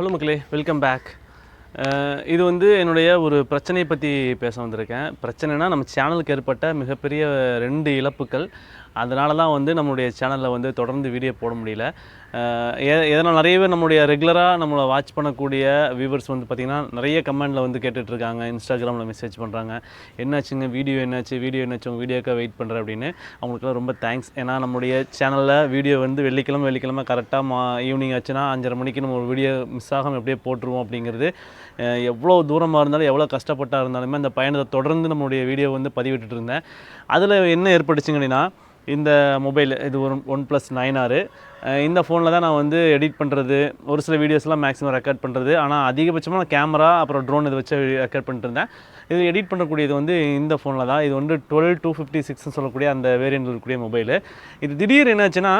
Hello மக்களே welcome back இது வந்து என்னுடைய ஒரு பிரச்சனையை பற்றி பேச வந்திருக்கேன். பிரச்சனைனா நம்ம சேனலுக்கு ஏற்பட்ட மிகப்பெரிய ரெண்டு இழப்புகள். அதனால தான் வந்து நம்மளுடைய சேனலில் வந்து தொடர்ந்து வீடியோ போட முடியல. எதனால் நிறைய பேர் நம்மளுடைய ரெகுலராக நம்மளை வாட்ச் பண்ணக்கூடிய வியூவர்ஸ் வந்து பார்த்திங்கன்னா நிறைய கமெண்டில் வந்து கேட்டுட்ருக்காங்க. இன்ஸ்டாகிராமில் மெசேஜ் பண்ணுறாங்க என்னாச்சுங்க? வீடியோ என்னாச்சு? வீடியோ என்னாச்சு? உங்கள் வீடியோக்காக வெயிட் பண்ணுறேன் அப்படின்னு. அவங்களுக்குலாம் ரொம்ப தேங்க்ஸ் ஏன்னா நம்மளுடைய சேனலில் வீடியோ வந்து வெள்ளிக்கிழமை வெள்ளிக்கிழமை கரெக்டாக மா ஈவினிங் ஆச்சுன்னா அஞ்சரை மணிக்கு நம்ம ஒரு வீடியோ மிஸ் ஆகாமல் எப்படியே போட்டுருவோம் அப்படிங்கிறது எவ்வளோ தூரமாக இருந்தாலும் எவ்வளோ கஷ்டப்பட்டா இருந்தாலுமே அந்த பயணத்தை தொடர்ந்து நம்மளுடைய வீடியோ வந்து பதிவிட்டுட்டு இருந்தேன். அதில் என்ன ஏற்பட்டுச்சுங்க இந்த மொபைல் இது ஒரு ஒன் ப்ளஸ் நைன் ஆறு இந்த ஃபோனில் தான் நான் வந்து எடிட் பண்ணுறது ஒரு சில வீடியோஸ்லாம் மேக்ஸிமம் ரெக்கார்ட் பண்ணுறது ஆனால் அதிகபட்சமாக நான் கேமரா அப்புறம் ட்ரோன் இதை வச்சு ரெக்கார்ட் பண்ணிட்டுருந்தேன் இது எடிட் பண்ணக்கூடியது வந்து இந்த ஃபோனில் தான். இது வந்து டுவெல் டூ ஃபிஃப்டி சிக்ஸ்னு சொல்லக்கூடிய அந்த வேரியண்ட் இருக்கக்கூடிய மொபைலு இது திடீர் என்னாச்சுன்னா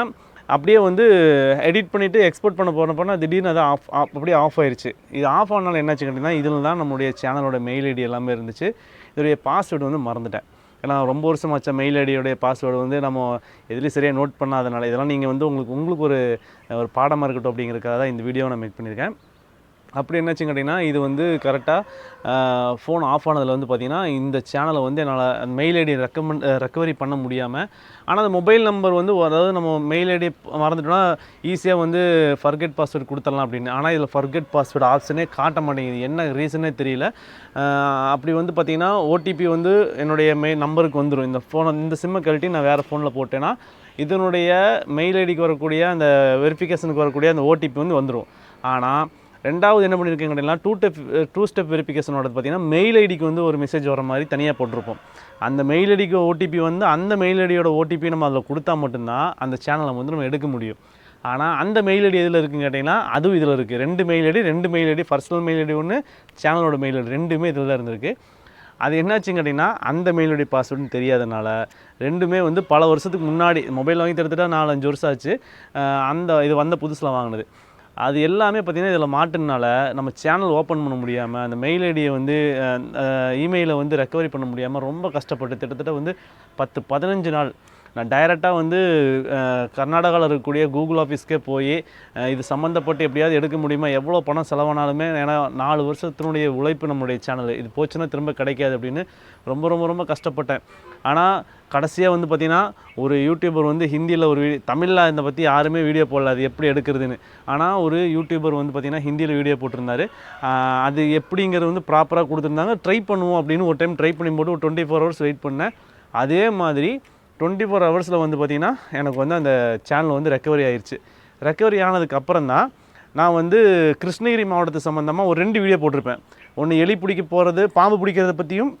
அப்படியே வந்து எடிட் பண்ணிவிட்டு எக்ஸ்போர்ட் பண்ண போனப்போனா திடீர்னு அது ஆஃப் அப்படியே ஆஃப் ஆயிருச்சு. இது ஆஃப் ஆனாலும் என்னாச்சு கேட்டிங்கன்னா இதில் தான் நம்மளுடைய சேனலோட மெயில் ஐடி எல்லாமே இருந்துச்சு. இதோடைய பாஸ்வேர்டு வந்து மறந்துட்டேன். ஏன்னா ரொம்ப வருஷம் வருஷமாச்ச மெயில் ஐடியோடைய பாஸ்வேர்டு வந்து நம்ம எதுலேயும் சரியாக நோட் பண்ணாதனால இதெல்லாம் நீங்கள் வந்து உங்களுக்கு உங்களுக்கு ஒரு ஒரு பாடமாக இருக்கட்டும் அப்படிங்கிறதுக்காக தான் இந்த வீடியோவை நான் மேக் பண்ணியிருக்கேன். அப்படி என்னாச்சுன்னு கேட்டிங்கன்னா இது வந்து கரெக்டாக ஃபோன் ஆஃப் ஆனதில் வந்து பார்த்திங்கன்னா இந்த சேனலை வந்து என்னால் மெயில் ஐடி ரெக்கமெண்ட் ரெக்கவரி பண்ண முடியாமல் ஆனால் அந்த மொபைல் நம்பர் வந்து அதாவது நம்ம மெயில் ஐடி மறந்துட்டோம்னா ஈஸியாக வந்து ஃபர்கெட் பாஸ்வேர்டு கொடுத்துடலாம் அப்படின்னு. ஆனால் இதில் ஃபர்கெட் பாஸ்வேர்டு ஆப்ஷனே காட்ட மாட்டேங்குது. என்ன ரீசனே தெரியல. அப்படி வந்து பார்த்திங்கன்னா ஓடிபி வந்து என்னுடைய மெய் நம்பருக்கு வந்துடும் இந்த ஃபோனை இந்த சிம்மை கழட்டி நான் வேறு ஃபோனில் போட்டேன்னா இதனுடைய மெயில் ஐடிக்கு வரக்கூடிய அந்த வெரிஃபிகேஷனுக்கு வரக்கூடிய அந்த ஓடிபி வந்து வந்துடும் ஆனால் ரெண்டாவது என்ன பண்ணியிருக்கேங்க அப்படின்னா டூ ஸ்டெப் டூ ஸ்டெப் வெரிஃபிகேஷனோட பார்த்தீங்கன்னா மெயில் ஐடிக்கு வந்து ஒரு மெசேஜ் வர மாதிரி தனியாக போட்டிருப்போம். அந்த மெயில் ஐடிக்கு ஓடிபி வந்து அந்த மெயில் ஐடியோட ஓடிபி நம்ம அதில் கொடுத்தா மட்டும்தான் அந்த சேனலை வந்து நம்ம எடுக்க முடியும். ஆனால் அந்த மெயில் ஐடி எதில் இருக்குன்னு கேட்டிங்கன்னா அதுவும் இதில் இருக்குது ரெண்டு மெயில் ஐடி ரெண்டு mail ID personal mail ID ஒன்று சேனலோட மெயில் ஐடி ரெண்டுமே இதில் தான் இருந்திருக்கு. அது என்னாச்சுன்னு கேட்டிங்கன்னா அந்த மெயிலுடைய பாஸ்வேர்டுன்னு தெரியாதனால ரெண்டுமே வந்து பல வருஷத்துக்கு முன்னாடி மொபைல் வாங்கி தடுத்துட்டா நாலஞ்சு வருஷம் ஆச்சு. அந்த இது வந்த புதுசில் வாங்கினது. அது எல்லாமே பார்த்திங்கன்னா இதில் மாட்டுனால நம்ம சேனல் ஓப்பன் பண்ண முடியாமல் அந்த மெயில் ஐடியை வந்து இமெயிலை வந்து ரெக்கவரி பண்ண முடியாமல் ரொம்ப கஷ்டப்பட்டு கிட்டத்தட்ட வந்து பத்து பதினஞ்சு நாள் நான் டைரெக்டாக வந்து கர்நாடகாவில் இருக்கக்கூடிய கூகுள் ஆஃபீஸ்க்கே போய் இது சம்மந்தப்பட்டு எப்படியாவது எடுக்க முடியுமா எவ்வளோ பணம் செலவானாலுமே ஏன்னா நாலு வருஷத்தினுடைய உழைப்பு நம்மளுடைய சேனல் இது போச்சுன்னா திரும்ப கிடைக்காது அப்படின்னு ரொம்ப ரொம்ப ரொம்ப கஷ்டப்பட்டேன். ஆனால் கடைசியாக வந்து பார்த்திங்கன்னா ஒரு யூடியூபர் வந்து ஹிந்தியில் ஒரு வீடியோ தமிழில் இதை பற்றி யாருமே வீடியோ போடல அது எப்படி எடுக்கிறதுன்னு. ஆனால் ஒரு யூடியூபர் வந்து பார்த்திங்கன்னா ஹிந்தியில் வீடியோ போட்டிருந்தாரு. அது எப்படிங்கிறது வந்து ப்ராப்பராக கொடுத்துருந்தாங்க. ட்ரை பண்ணுவோம் அப்படின்னு ஒரு டைம் ட்ரை பண்ணி போட்டு ஒரு டுவெண்ட்டி ஃபோர் ஹவர்ஸ் வெயிட் பண்ணேன். அதே மாதிரி டுவெண்ட்டி ஃபோர் ஹவர்ஸில் வந்து பார்த்திங்கன்னா எனக்கு வந்து அந்த சேனல் வந்து ரெக்கவரி ஆயிடுச்சு ரெக்கவரி ஆனதுக்கப்புறம் தான் நான் வந்து கிருஷ்ணகிரி மாவட்டத்து சம்மந்தமாக ஒரு ரெண்டு வீடியோ போட்டிருப்பேன். ஒன்று எலி பிடிக்க போகிறது பாம்பு பிடிக்கிறத பற்றியும்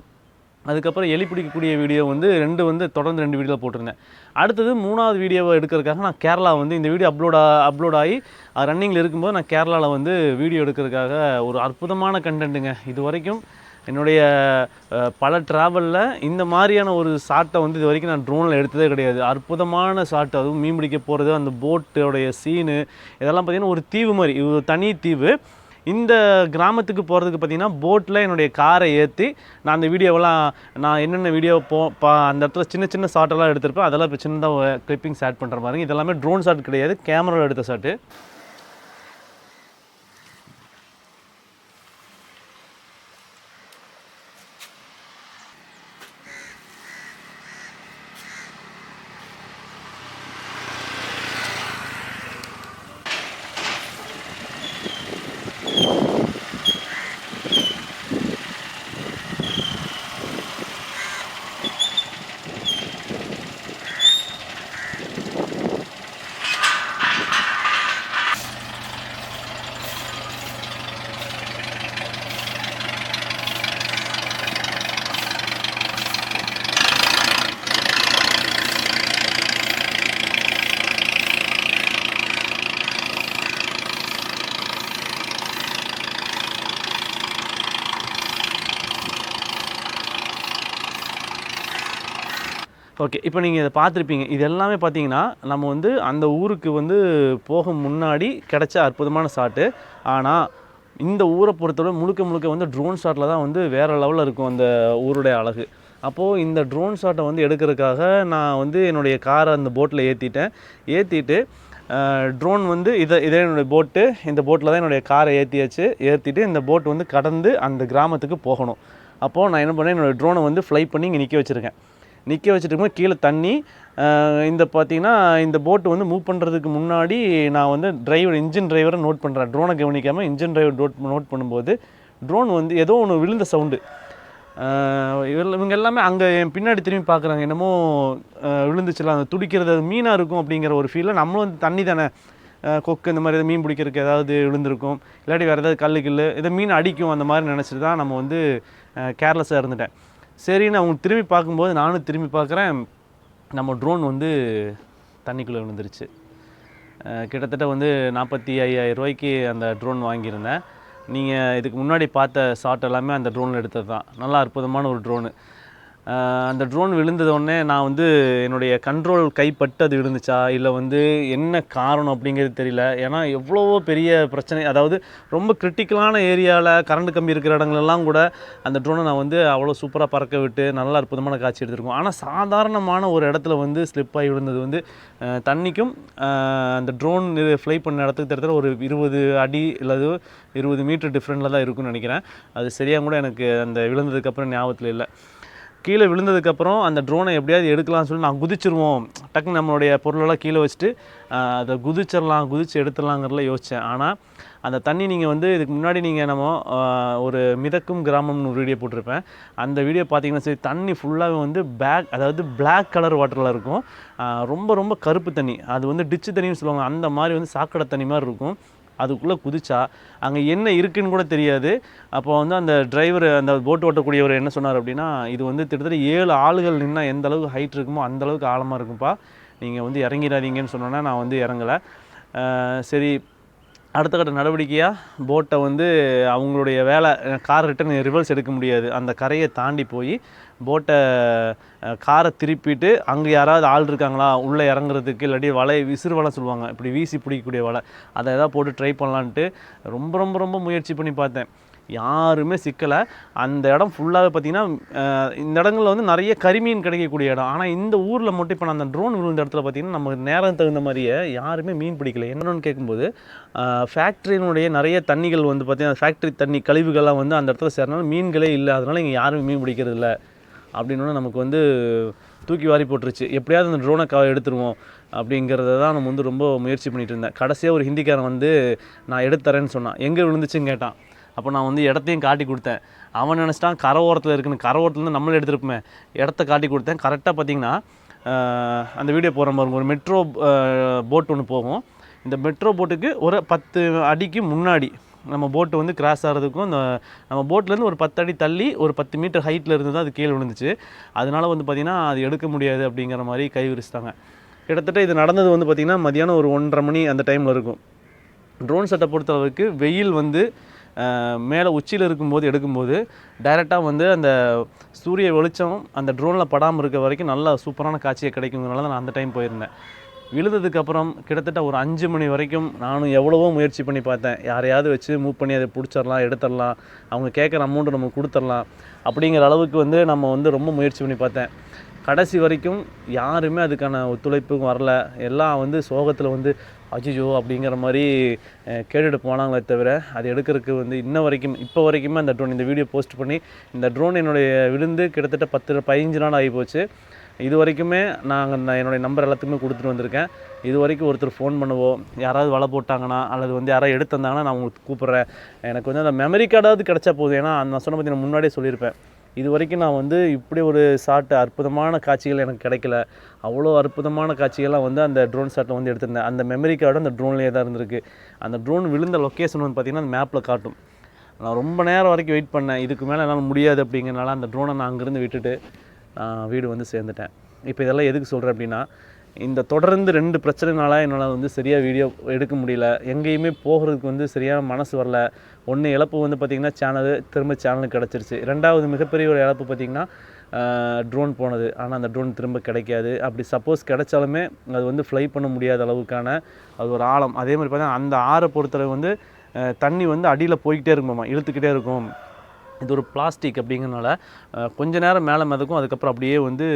அதுக்கப்புறம் எலி பிடிக்கக்கூடிய வீடியோ வந்து ரெண்டு வந்து தொடர்ந்து ரெண்டு வீடியோ போட்டிருந்தேன். அடுத்தது மூணாவது வீடியோவை எடுக்கிறதுக்காக நான் கேரளா வந்து இந்த வீடியோ அப்லோட் அப்லோட் ஆகி ரன்னிங்கில் இருக்கும்போது நான் கேரளாவில் வந்து வீடியோ எடுக்கிறதுக்காக ஒரு அற்புதமான கண்டென்ட்டுங்க இது வரைக்கும் என்னுடைய பல ட்ராவலில் இந்த மாதிரியான ஒரு ஷாட்டை வந்து இது வரைக்கும் நான் ட்ரோனில் எடுத்ததே கிடையாது. அற்புதமான ஷாட் அதுவும் மீன் பிடிக்க போகிறது அந்த போட்டோடைய சீனு இதெல்லாம் பார்த்திங்கன்னா ஒரு தீவு மாதிரி இது ஒரு தனி தீவு. இந்த கிராமத்துக்கு போகிறதுக்கு பார்த்தீங்கன்னா போட்டில் என்னுடைய காரை ஏற்றி நான் அந்த வீடியோவெல்லாம் நான் என்னென்ன வீடியோ போ பா அந்த இடத்துல சின்ன சின்ன ஷாட்டெல்லாம் எடுத்திருப்பேன் அதெல்லாம் இப்போ சின்னதாக கிளிப்பிங்ஸ் ஆட் பண்ணுற மாதிரி. இதெல்லாமே ட்ரோன் ஷாட் கிடையாது கேமராவில் எடுத்த ஷாட்டு ஓகே இப்போ நீங்கள் இதை பார்த்துருப்பீங்க. இது எல்லாமே பார்த்தீங்கன்னா நம்ம வந்து அந்த ஊருக்கு வந்து போக முன்னாடி கிடைச்ச அற்புதமான ஷாட்டு ஆனால் இந்த ஊரை பொறுத்தவரை முழுக்க முழுக்க வந்து ட்ரோன் ஷாட்டில் தான் வந்து வேறு லெவலில் இருக்கும் அந்த ஊருடைய அழகு. அப்போது இந்த ட்ரோன் ஷாட்டை வந்து எடுக்கிறதுக்காக நான் வந்து என்னுடைய காரை அந்த போட்டில் ஏற்றிட்டேன் ஏற்றிட்டு ட்ரோன் வந்து இதை இதே என்னுடைய போட்டு இந்த போட்டில் தான் என்னுடைய காரை ஏற்றியாச்சு ஏற்றிட்டு இந்த போட் வந்து கடந்து அந்த கிராமத்துக்கு போகணும். அப்போது நான் என்ன பண்ணேன்? என்னோடய ட்ரோனை வந்து ஃப்ளை பண்ணி இங்கே நிற்க வச்சுருக்கேன். நிற்க வச்சுட்டு கீழே தண்ணி இந்த பார்த்தீங்கன்னா இந்த போட்டு வந்து மூவ் பண்ணுறதுக்கு முன்னாடி நான் வந்து டிரைவர் இன்ஜின் டிரைவரை நோட் பண்ணுறேன் ட்ரோனை கவனிக்காமல் இன்ஜின் டிரைவர் நோட் நோட் பண்ணும்போது ட்ரோன் வந்து ஏதோ ஒன்று விழுந்த சவுண்டு இவங்க எல்லாமே அங்கே என் பின்னாடி திரும்பி பார்க்குறாங்க என்னமோ அஹ் விழுந்துச்சுல அந்த துடிக்கிறது அது மீனாக இருக்கும் அப்படிங்கிற ஒரு ஃபீலில் நம்மளும் வந்து தண்ணி தானே. கொக்கு இந்த மாதிரி மீன் பிடிக்கிறதுக்கு ஏதாவது விழுந்திருக்கும். இல்லாட்டி வேறு ஏதாவது கல்லு கில்லு இதை மீன் அடிக்கும் அந்த மாதிரி நினச்சிட்டு தான் நம்ம வந்து கேர்லெஸ்ஸாக இருந்துட்டேன். சரின்னு அவங்க திரும்பி பார்க்கும்போது நானும் திரும்பி பார்க்குறேன். நம்ம ட்ரோன் வந்து தண்ணிக்குள்ளே விழுந்துருச்சு. கிட்டத்தட்ட வந்து நாற்பத்தி ஐயாயிரம் ரூபாய்க்கு அந்த ட்ரோன் வாங்கியிருந்தேன். நீங்கள் இதுக்கு முன்னாடி பார்த்த ஷாட் எல்லாமே அந்த ட்ரோனில் எடுத்தது தான் நல்லா அற்புதமான ஒரு ட்ரோனு அந்த ட்ரோன் விழுந்ததோடனே நான் வந்து என்னுடைய கண்ட்ரோல் கைப்பட்டு அது விழுந்துச்சா? இல்லை வந்து என்ன காரணம் அப்படிங்கிறது தெரியல. ஏன்னா எவ்வளவோ பெரிய பிரச்சனை. அதாவது ரொம்ப கிரிட்டிக்கலான ஏரியாவில் கரண்ட் கம்பி இருக்கிற இடங்களெல்லாம் கூட அந்த ட்ரோனை நான் வந்து அவ்வளோ சூப்பராக பறக்க விட்டு நல்ல அற்புதமான காட்சி எடுத்திருக்கோம். ஆனால் சாதாரணமான ஒரு இடத்துல வந்து ஸ்லிப் ஆகி விழுந்தது வந்து தண்ணிக்கும் அந்த ட்ரோன் ஃப்ளை பண்ண இடத்துக்கு தரத்தில் ஒரு இருபது அடி இல்லது இருபது மீட்டர் டிஃப்ரெண்டில் தான் இருக்கும்னு நினைக்கிறேன். அது சரியாக கூட எனக்கு அந்த விழுந்ததுக்கப்புறம் ஞாபகத்தில் இல்லை. கீழே விழுந்ததுக்கப்புறம் அந்த ட்ரோனை எப்படியாவது எடுக்கலாம்னு சொல்லி நான் குதிச்சிருவோம். டக்குன்னு நம்மளுடைய பொருளெல்லாம் கீழே வச்சுட்டு அதை குதிச்சிடலாம் குதிச்சு எடுத்துடலாங்கிறதுல யோசித்தேன் ஆனால் அந்த தண்ணி நீங்கள் வந்து இதுக்கு முன்னாடி நீங்கள் நம்ம ஒரு மிதக்கும் கிராமம்னு ஒரு வீடியோ போட்டிருப்பேன். அந்த வீடியோ பார்த்தீங்கன்னா சரி தண்ணி ஃபுல்லாகவே வந்து பேக் அதாவது பிளாக் கலர் வாட்டரில் இருக்கும். ரொம்ப ரொம்ப கருப்பு தண்ணி. அது வந்து டிச்சு தண்ணின்னு சொல்லுவாங்க. அந்த மாதிரி வந்து சாக்கடை தண்ணி மாதிரி இருக்கும். அதுக்குள்ளே குதிச்சா அங்கே என்ன இருக்குன்னு கூட தெரியாது. அப்போ வந்து அந்த டிரைவர் அந்த போட் ஓட்டக்கூடியவர் என்ன சொன்னார் அப்படின்னா இது வந்து கிட்டத்தட்ட ஏழு ஆளுகள் நின்னா எந்த அளவுக்கு ஹைட் இருக்குமோ அந்த அளவுக்கு ஆழமாக இருக்கும்ப்பா நீங்கள் வந்து இறங்கிடாதீங்கன்னு சொன்னோன்னா நான் வந்து இறங்கலை. சரி அடுத்த கட்ட நடவடிக்கையாக போட்டை வந்து அவங்களுடைய வேலை கார் ரிட்டன் ரிவர்ஸ் எடுக்க முடியாது. அந்த கரையை தாண்டி போய் போட்டை காரை திருப்பிட்டு அங்கே யாராவது ஆள் இருக்காங்களா? உள்ளே இறங்குறதுக்கு இல்லாட்டி வலை விசிறு வலை சொல்லுவாங்க. இப்படி வீசி பிடிக்கக்கூடிய வலை. அதை எதாவது போட்டு ட்ரை பண்ணலான்ட்டு ரொம்ப ரொம்ப ரொம்ப முயற்சி பண்ணி பார்த்தேன். யாருமே சிக்கலை. அந்த இடம் ஃபுல்லாகவே பார்த்தீங்கன்னா இந்த இடங்களில் வந்து நிறைய கரிமீன் கிடைக்கக்கூடிய இடம். ஆனால் இந்த ஊரில் மட்டும் இப்போ நான் அந்த ட்ரோன் விழுந்த இடத்துல பார்த்தீங்கன்னா நமக்கு நேரம் தகுந்த மாதிரியே யாருமே மீன் பிடிக்கல. என்னன்னு கேட்கும்போது ஃபேக்ட்ரியினுடைய நிறைய தண்ணிகள் வந்து பார்த்தீங்கன்னா ஃபேக்ட்ரி தண்ணி கழிவுகள்லாம் வந்து அந்த இடத்துல சேர்றனால மீன்களே இல்லை. அதனால் இங்கே யாருமே மீன் பிடிக்கிறது இல்லை அப்படின்னு நமக்கு வந்து தூக்கி வாரி போட்டுருச்சு. எப்படியாவது அந்த ட்ரோனை க எடுத்துருவோம் அப்படிங்கிறத தான் நம்ம வந்து ரொம்ப முயற்சி பண்ணிகிட்டு இருந்தேன். கடைசியாக ஒரு ஹிந்திக்காரன் வந்து நான் எடுத்துறேன்னு சொன்னான். எங்கே விழுந்துச்சுன்னு கேட்டான். அப்போ நான் வந்து இடத்தையும் காட்டி கொடுத்தேன். அவன் நினச்சிட்டான் கரை ஓரத்தில் இருக்குன்னு. கரை ஓரத்துலேருந்து நம்மளே எடுத்துருப்போமே. இடத்த காட்டி கொடுத்தேன். கரெக்டாக பார்த்தீங்கன்னா அந்த வீடியோ போகிற மாதிரி ஒரு மெட்ரோ போட் ஒன்று போகும். இந்த மெட்ரோ போட்டுக்கு ஒரு பத்து அடிக்கு முன்னாடி நம்ம போட்டு வந்து கிராஸ் ஆகிறதுக்கும் இந்த நம்ம போட்லேருந்து ஒரு பத்து அடி தள்ளி ஒரு பத்து மீட்டர் ஹைட்டில் இருந்து தான் அது கீழே விழுந்துச்சு. அதனால வந்து பார்த்திங்கன்னா அது எடுக்க முடியாது அப்படிங்கிற மாதிரி கை விரிச்சிட்டாங்க. கிட்டத்தட்ட இது நடந்தது வந்து பார்த்திங்கன்னா மதியானம் ஒரு ஒன்றரை மணி அந்த டைமில் இருக்கும். ட்ரோன் செட்டை பொறுத்தளவுக்கு வெயில் வந்து மேலே உச்சியில் இருக்கும்போது எடுக்கும்போது டைரெக்டாக வந்து அந்த சூரிய வெளிச்சம் அந்த ட்ரோனில் படாமல் இருக்க வரைக்கும் நல்ல சூப்பரான காட்சியை கிடைக்குங்கிறனால தான் நான் அந்த டைம் போயிருந்தேன். விழுந்ததுக்கப்புறம் கிட்டத்தட்ட ஒரு அஞ்சு மணி வரைக்கும் நானும் எவ்வளவோ முயற்சி பண்ணி பார்த்தேன். யாரையாவது வச்சு மூவ் பண்ணி அதை பிடிச்சிடலாம் எடுத்துடலாம். அவங்க கேட்குற அமௌண்ட்டு நம்ம கொடுத்துடலாம். அப்படிங்கிற அளவுக்கு வந்து நம்ம வந்து ரொம்ப முயற்சி பண்ணி பார்த்தேன். கடைசி வரைக்கும் யாருமே அதுக்கான ஒத்துழைப்பும் வரல. எல்லாம் வந்து சோகத்தில் வந்து அஜிஜோ அப்படிங்கிற மாதிரி கேட்டுட்டு போனாங்களே தவிர அது எடுக்கிறதுக்கு வந்து இன்ன வரைக்கும் இப்போ வரைக்குமே அந்த ட்ரோன் இந்த வீடியோ போஸ்ட் பண்ணி இந்த ட்ரோன் என்னுடைய விழுந்து கிட்டத்தட்ட பத்து பதினஞ்சு நாள் ஆகி போச்சு. இது வரைக்குமே நாங்கள் நான் என்னுடைய நம்பர் எல்லாத்துக்குமே கொடுத்துட்டு வந்திருக்கேன். இது வரைக்கும் ஒருத்தர் ஃபோன் பண்ணுவோ யாராவது வலை போட்டாங்கன்னா அல்லது வந்து யாராவது எடுத்து வந்தாங்கன்னா நான் உங்களுக்கு கூப்பிட்றேன். எனக்கு வந்து அந்த மெமரி கார்டாவது கிடச்சா போதும். ஏன்னா நான் சொன்ன பற்றி நான் முன்னாடியே சொல்லியிருப்பேன். இது வரைக்கும் நான் வந்து இப்படி ஒரு ஷாட் அற்புதமான காட்சிகள் எனக்கு கிடைக்கல. அவ்வளோ அற்புதமான காட்சிகள்லாம் வந்து அந்த ட்ரோன் ஷாட்டை வந்து எடுத்திருந்தேன். அந்த மெமரி கார்டு அந்த ட்ரோன்லேயே தான் இருந்திருக்கு. அந்த ட்ரோன் விழுந்த லொக்கேஷன் வந்து பார்த்திங்கன்னா அந்த மேப்பில் காட்டும். நான் ரொம்ப நேரம் வரைக்கும் வெயிட் பண்ணேன். இதுக்கு மேலே என்னால் முடியாது அப்படிங்கிறனால அந்த ட்ரோனை நான் அங்கேருந்து விட்டுட்டு வீடு வந்து சேர்ந்துட்டேன். இப்போ இதெல்லாம் எதுக்கு சொல்கிறேன் அப்படின்னா இந்த தொடர்ந்து ரெண்டு பிரச்சனைனால என்னால் வந்து சரியாக வீடியோ எடுக்க முடியல. எங்கேயுமே போகிறதுக்கு வந்து சரியான மனசு வரல. ஒன்று இழப்பு வந்து பார்த்திங்கன்னா சேனல் திரும்ப சேனலுக்கு கிடச்சிருச்சு. ரெண்டாவது மிகப்பெரிய ஒரு இழப்பு பார்த்திங்கன்னா ட்ரோன் போனது. ஆனால் அந்த ட்ரோன் திரும்ப கிடைக்காது. அப்படி சப்போஸ் கிடைச்சாலுமே அது வந்து ஃப்ளை பண்ண முடியாத அளவுக்கான அது ஒரு ஆழம். அதே மாதிரி பார்த்தீங்கன்னா அந்த ஆறை பொறுத்தளவு வந்து தண்ணி வந்து அடியில் போய்கிட்டே இருக்குமாம்மா இழுத்துக்கிட்டே இருக்கும். இது ஒரு பிளாஸ்டிக் அப்படிங்கிறனால கொஞ்ச நேரம் மேலே மிதக்கும். அதுக்கப்புறம் அப்படியே வந்து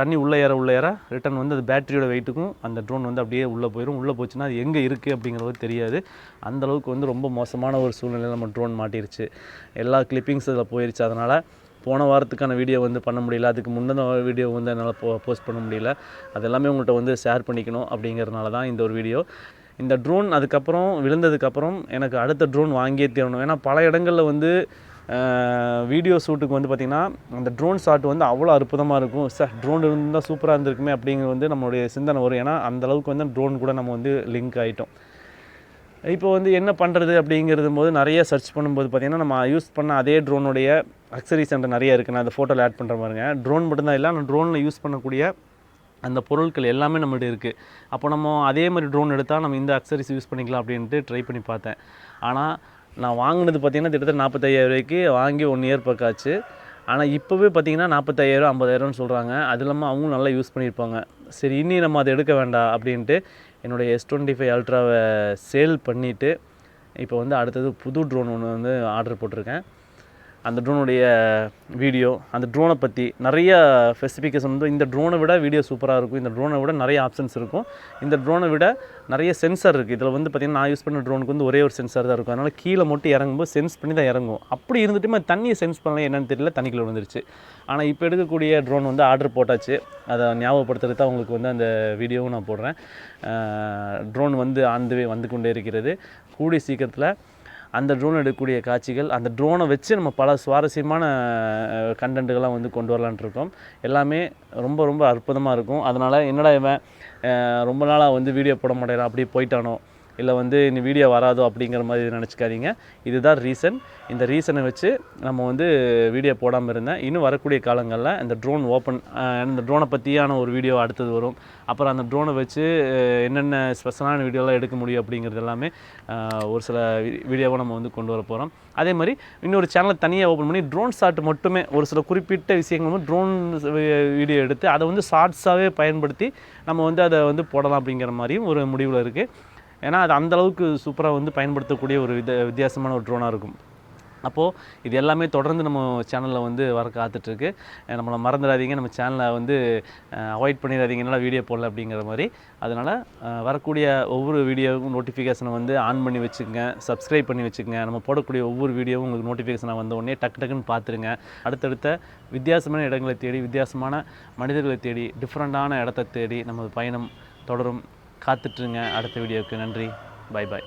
தண்ணி உள்ளே ஏற உள்ளே ஏற ரிட்டர்ன் வந்து அது பேட்டரியோட வெயிட்டுக்கும் அந்த ட்ரோன் வந்து அப்படியே உள்ளே போயிடும் உள்ளே போச்சுன்னா அது எங்கே இருக்குது அப்படிங்கிறது தெரியாது. அந்த அளவுக்கு வந்து ரொம்ப மோசமான ஒரு சூழ்நிலையில் நம்ம ட்ரோன் மாட்டிருச்சு. எல்லா கிளிப்பிங்ஸ் அதில் போயிருச்சு. அதனால் போன வாரத்துக்கான வீடியோ வந்து பண்ண முடியல. அதுக்கு முந்தின வீடியோ வந்து என்னால் போ போஸ்ட் பண்ண முடியல. அது எல்லாமே உங்கள்கிட்ட வந்து ஷேர் பண்ணிக்கணும் அப்படிங்கிறதுனால தான் இந்த ஒரு வீடியோ இந்த ட்ரோன் அதுக்கப்புறம் விழுந்ததுக்கப்புறம் எனக்கு அடுத்த ட்ரோன் வாங்கியே தீரணும். ஏன்னா பல இடங்களில் வந்து வீடியோ ஷூட்டுக்கு வந்து பார்த்திங்கன்னா அந்த ட்ரோன் ஷாட் வந்து அவ்வளோ அற்புதமாக இருக்கும். சார் ட்ரோன் இருந்தால் சூப்பராக இருந்திருக்குமே அப்படிங்கிறது வந்து நம்மளுடைய சிந்தனை வரும். ஏன்னா அந்த அளவுக்கு வந்து ட்ரோன் கூட நம்ம வந்து லிங்க் ஆகிட்டோம் இப்போ வந்து என்ன பண்ணுறது அப்படிங்கிறது போது நிறைய சர்ச் பண்ணும்போது பார்த்திங்கன்னா நம்ம யூஸ் பண்ண அதே ட்ரோனுடைய அக்சரிஸ் என்கிட்ட நிறைய இருக்குது நான் அந்த ஃபோட்டோவில் ஆட் பண்ணுற மாதிரிங்க ட்ரோன் மட்டும்தான் இல்லை ஆனால் ட்ரோனில் யூஸ் பண்ணக்கூடிய அந்த பொருட்கள் எல்லாமே நம்மகிட்ட இருக்குது அப்போ நம்ம அதே மாதிரி ட்ரோன் எடுத்தால் நம்ம இந்த அக்சரிஸ் யூஸ் பண்ணிக்கலாம் அப்படின்ட்டு ட்ரை பண்ணி பார்த்தேன். ஆனால் நான் வாங்கினது பார்த்திங்கன்னா கிட்டத்தட்ட நாற்பத்தையாயிரம் ரூபாய்க்கு வாங்கி ஒன் இயர் பக்காச்சு ஆனால் இப்போவே பார்த்தீங்கன்னா நாற்பத்தாயிரம் ஐம்பதாயிரம்னு சொல்கிறாங்க அது இல்லாமல் அவங்களும் நல்லா யூஸ் பண்ணியிருப்பாங்க. சரி இனி நம்ம அதை எடுக்க வேண்டாம் அப்படின்ட்டு என்னுடைய எஸ் டுவெண்ட்டி ஃபைவ் அல்ட்ராவை சேல் பண்ணிவிட்டு இப்போ வந்து அடுத்தது புது ட்ரோன் ஒன்று வந்து ஆர்டர் போட்டிருக்கேன். அந்த ட்ரோனுடைய வீடியோ அந்த ட்ரோனை பற்றி நிறைய ஸ்பெசிஃபிகேஷன் வந்து இந்த ட்ரோனை விட வீடியோ சூப்பராக இருக்கும். இந்த ட்ரோனை விட நிறைய ஆப்ஷன்ஸ் இருக்கும். இந்த ட்ரோனை விட நிறைய சென்சார் இருக்குது இதில் வந்து பார்த்திங்கன்னா நான் யூஸ் பண்ண ட்ரோனுக்கு வந்து ஒரே ஒரு சென்சார் தான் இருக்கும். அதனால் கீழே மட்டும் இறங்கும்போது சென்ஸ் பண்ணி தான் இறங்கும் அப்படி இருந்துட்டுமே தண்ணியை சென்ஸ் பண்ணலாம் என்னென்னு தெரியல தண்ணிக்குள்ள விழுந்துருச்சு. ஆனால் இப்போ எடுக்கக்கூடிய ட்ரோன் வந்து ஆர்டர் போட்டாச்சு. அதை ஞாபகப்படுத்துறது தான் உங்களுக்கு வந்து அந்த வீடியோவும் நான் போடுறேன். ட்ரோன் வந்து ஆன் வே வந்து கொண்டே இருக்கிறது. கூடிய சீக்கிரத்தில் அந்த ட்ரோன் எடுக்கக்கூடிய காட்சிகள் அந்த ட்ரோனை வச்சு நம்ம பல சுவாரஸ்யமான கண்டென்ட்டுகள்லாம் வந்து கொண்டு வரலான்ட்டு இருக்கோம் எல்லாமே ரொம்ப ரொம்ப அற்புதமாக இருக்கும். அதனால் என்னடா இவன் ரொம்ப நாளாக வந்து வீடியோ போட மாட்டேறான் அப்படியே போயிட்டானோ? இல்லை வந்து இந்த வீடியோ வராதோ அப்படிங்கிற மாதிரி நினச்சிக்காதீங்க. இதுதான் ரீசன் இந்த ரீசனை வச்சு நம்ம வந்து வீடியோ போடாமல் இருந்தேன். இன்னும் வரக்கூடிய காலங்களில் இந்த ட்ரோன் ஓப்பன் இந்த ட்ரோனை பற்றியான ஒரு வீடியோ அடுத்தது வரும். அப்புறம் அந்த ட்ரோனை வச்சு என்னென்ன ஸ்பெஷலான வீடியோலாம் எடுக்க முடியும் அப்படிங்கிறது எல்லாமே ஒரு சில வீடியோவை நம்ம வந்து கொண்டு வர போகிறோம் அதே மாதிரி இன்னொரு சேனலை தனியாக ஓப்பன் பண்ணி ட்ரோன் ஷாட் மட்டுமே ஒரு சில குறிப்பிட்ட விஷயங்கள் வந்து ட்ரோன் வீடியோ எடுத்து அதை வந்து ஷார்ட்ஸாகவே பயன்படுத்தி நம்ம வந்து அதை வந்து போடலாம் அப்படிங்கிற மாதிரியும் ஒரு முடிவில் இருக்குது ஏன்னா அது அந்த அளவுக்கு சூப்பராக வந்து பயன்படுத்தக்கூடிய ஒரு வித வித்தியாசமான ஒரு ட்ரோனாக இருக்கும். அப்போது இது எல்லாமே தொடர்ந்து நம்ம சேனலில் வந்து வர காத்துட்ருக்கு. நம்மளை மறந்துடாதீங்க. நம்ம சேனலை வந்து அவாய்ட் பண்ணிடாதீங்க. என்னால் வீடியோ போடல அப்படிங்கிற மாதிரி. அதனால் வரக்கூடிய ஒவ்வொரு வீடியோவுக்கும் நோட்டிஃபிகேஷனை வந்து ஆன் பண்ணி வச்சுக்கோங்க. சப்ஸ்கிரைப் பண்ணி வச்சுக்கோங்க. நம்ம போடக்கூடிய ஒவ்வொரு வீடியோவும் உங்களுக்கு நோட்டிஃபிகேஷனாக வந்த உடனே டக்கு டக்குன்னு பார்த்துருங்க அடுத்தடுத்த வித்தியாசமான இடங்களை தேடி வித்தியாசமான மனிதர்களை தேடி டிஃப்ரெண்ட்டான இடத்த தேடி நம்ம பயணம் தொடரும். காத்துட்ருங்க அடுத்த வீடியோவுக்கு நன்றி. Bye bye